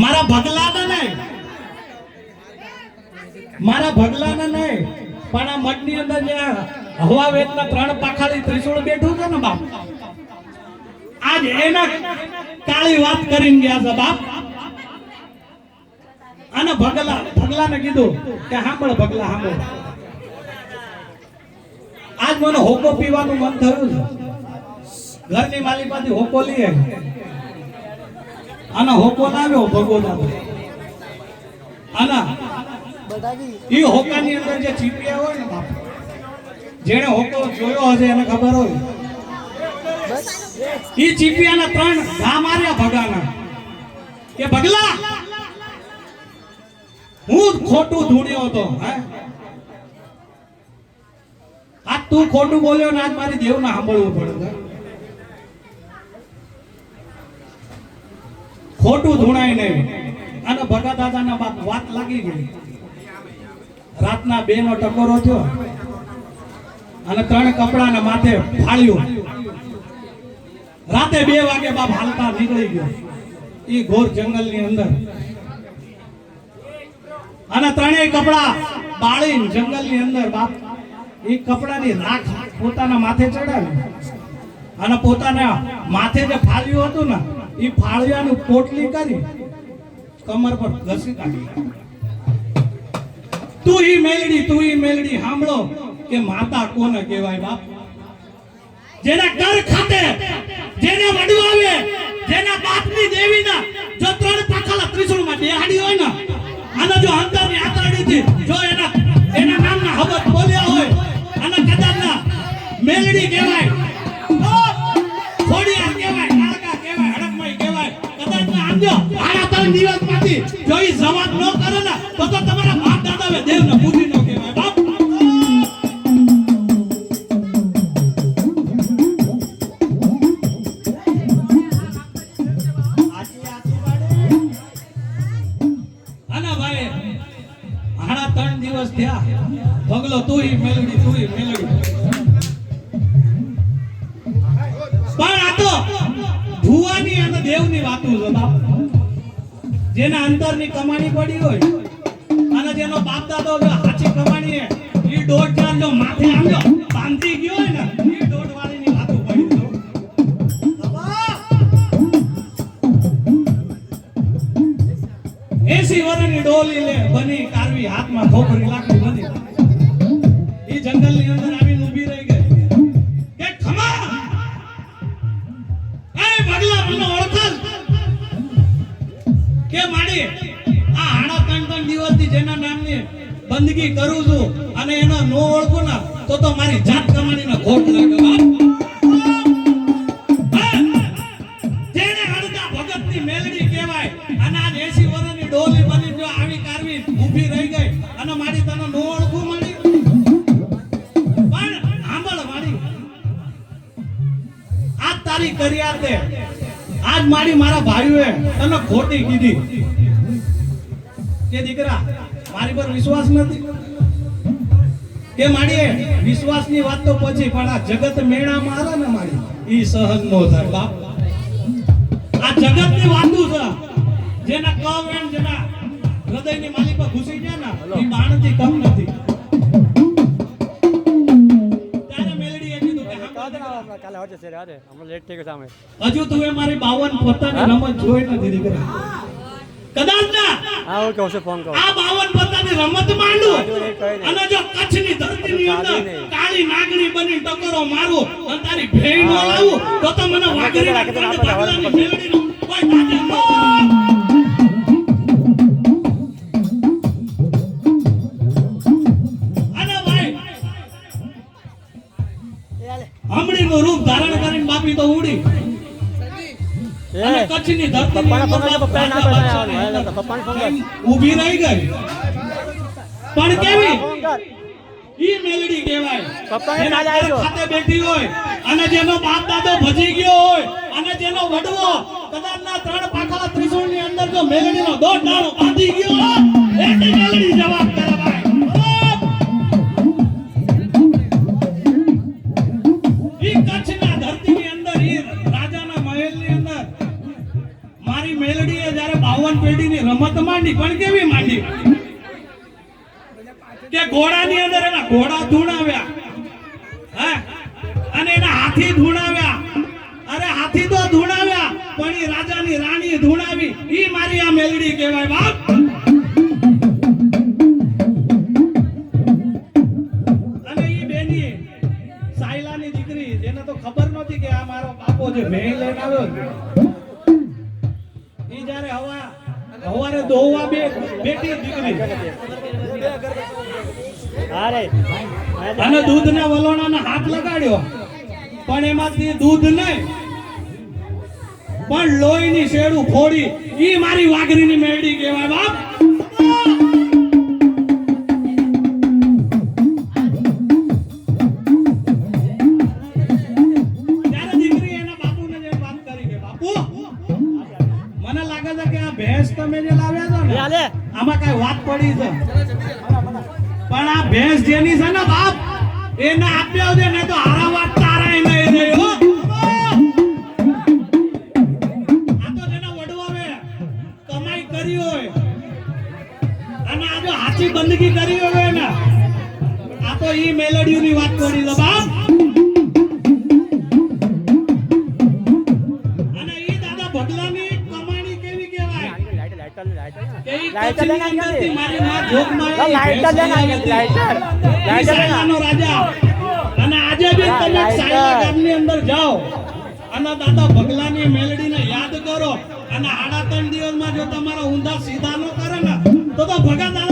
મારા ભગલાના નહીં. મારા ભગલાના નહીં. પણ આ મઠની અંદર જે હવા વેદના ત્રણ પાખાળી ત્રિશુળ બેઠું છે ને બાપ? આજ એના કાળી વાત કરીને ગયા છે બાપ. અને ભગલા ભગલાને કીધું કે સાંભળ ભગલા, સાંભળ. આજ મને હોકો પીવાનું મન થયું છે. ઘરની માલિકાથી હોકો લઈએ. અને હોકો લાવ્યો ભગોદા આના. એ હોકાની અંદર જે ચીપિયા હોય ને બાપ, જેણે હોકો જોયો હશે, એને ખબર હોય. એ ચીપિયાના ત્રણ ઘા માર્યા ભગાના. કે ભગલા, હું ખોટું ધૂણ્યો હતો, હે? આ તું ખોટું બોલ્યો ને આજ મારી દેવને સાંભળવું પડે છે. ધૂણાય નહીં. અને ભગા દાદાના બાપ વાત લાગી ગઈ. રાતના બે નો ટકોરો થયો અને ત્રણ કપડાને માથે ફાળ્યું. રાતે બે વાગે બાપ હાલતા નીકળી ગયો. એ ઘોર જંગલની અંદર. અને ત્રણેય કપડા બાળીને જંગલની અંદર બાપ એ કપડાની રાખ પોતાના માથે ચડાવી. અને પોતાના માથે જે ફાળ્યું હતું ને એ ફાળિયાનું પોટલી કરી, કમર પર ઘસી કાઢી. તું ઈ મેલડી, તું ઈ મેલડી, સાંભળો કે માતા કોને કહેવાય બાપ? જેના ઘર ખાતે, જેને વડવાવે જેના બાપની દેવીના, જો ત્રણ પાખાલા ત્રિશુળમાં બેહાડી હોય ને, અને જો અંદરની આતરડીથી જો એના એના નામના હબત બોલ્યા હોય, અને કદાચ મેલડી કહેવાય થયા ભગલો મેલડી તું મેલડી. પણ આ તો ભુવાની અને દેવની વાતો છે બાપ. જેના અંતરની કમાણી પડી હોય, અને જેનો બાપ દાદો જો હાચી કમાણી એ દોઢ ચાર જો માથે આમ બાંધી ગયો હોય ને, ઈ દોઢ વાળીની એસી વરની ડોલી લે, બની કારવી હાથમાં ખોપરી લાકડી બની. ઈ જંગલની અંદર આવીને ઊભી રહી ગઈ. કે ખમા! એ બગલા મને ઓળખલ કે માડી, આ હાણા ત્રણ ત્રણ દિવસથી જેના નામની બંદગી કરું છું અને એનો નો ઓળખું ને, તો તો મારી જાત કમાણીને ખોટ લાગે. જેને હળદા ભગતની મેલડી કહેવાય અને આ એસી વર્ષની ડોલી બની જો આવી કારવી ઊભી રહી ગઈ. તારી કર્યા તે. આજ મારી મારા ભાઈઓએ તને ખોટી કીધી. કે દીકરા, મારી પર વિશ્વાસ નથી? કે માડીએ વિશ્વાસની વાત તો પછી, પણ આ જગત મેળા મારે ને મારી. ઈ સહન નો થાય, બાપ. આ જગતની વાતો છે. જેના કવ એમ જેના હૃદયની માલિક પર ઘૂસી ગયા ને, ઈ બાણથી કમ નથી. હોજે છે રાતે હમણાં લેટ થઈ ગયો સામે. હજુ તું એ મારી બાવન પોતાની રમત જોઈ નથી દીકરા કદાચ ના. હા ઓકે હું ફોન કરો આ બાવન પોતાની રમત માંડું. હજુ કહે. અને જો કચ્છની ધરતીની અંદર કાળી નાગણી બની ટકરો મારું અને તારી ભેણ નો લાવું તો તો મને વાગરી બાગલાની કોઈ તાજે ફોન ધરતી ઊભી રહી ગઈ. પણ કેવી? ઈ મેલડી કહેવાય. પપ્પાને. ખાતે બેઠી હોય અને જેનો બાપ દાદો ભજી ગયો હોય અને જેનો વડવો કદાચના ત્રણ પાખાલા ત્રિશુળની અંદર જો મેલડીનો દોઢ દાણો રમત માંડી, પણ કેવી માંડી? કે ઘોડાની અંદર એના ઘોડા ધૂણાવ્યા. અને એના હાથી ધૂણાવ્યા. અરે હાથી તો ધૂણાવ્યા, પણ એ રાજાની રાણી ધૂણાવી. ઈ મારી આ મેલડી કહેવાય, બાપ. અને ઈ બેની સાયલાની દીકરી, જેને તો ખબર નહોતી કે આ મારો બાપો જે ભેં લઈને આવ્યો હવારે દોવા બે બેટી દીકરી. અને દૂધના વલોણાના હાથ લગાડ્યો. પણ એમાંથી દૂધ નહીં. પણ લોહીની શેડું ફોડી. ઈ મારી વાઘરીની મેળી કહેવાય બાપ. મને લાગે છે કે આ ભેંસ તમે જે લાવ્યા છો ને આમાં કઈ વાત પડી છે. પણ આ ભેંસ જેની છે ને બાપ એને આપ્યો છે ને તો હારા વાત તારા નહીં રહ્યો આ તો જેના વડવાવે કમાઈ કરી હોય અને આ જો હાચી બંદગી કરી હોય ને આ તો ઈ મેલડીઓની વાત પડી છે બાપ. લઈને આવી મારી માં લઈને આવી રાજા. અને આજે બી તમે. સાયલા ગામની અંદર જાઓ. અને દાદા ભગલાની મેલડીને યાદ કરો. અને આડા ત્રણ દિવસમાં જો તમારા ઊંધા સીધા ન કરે ને તો તો ભગા દાદા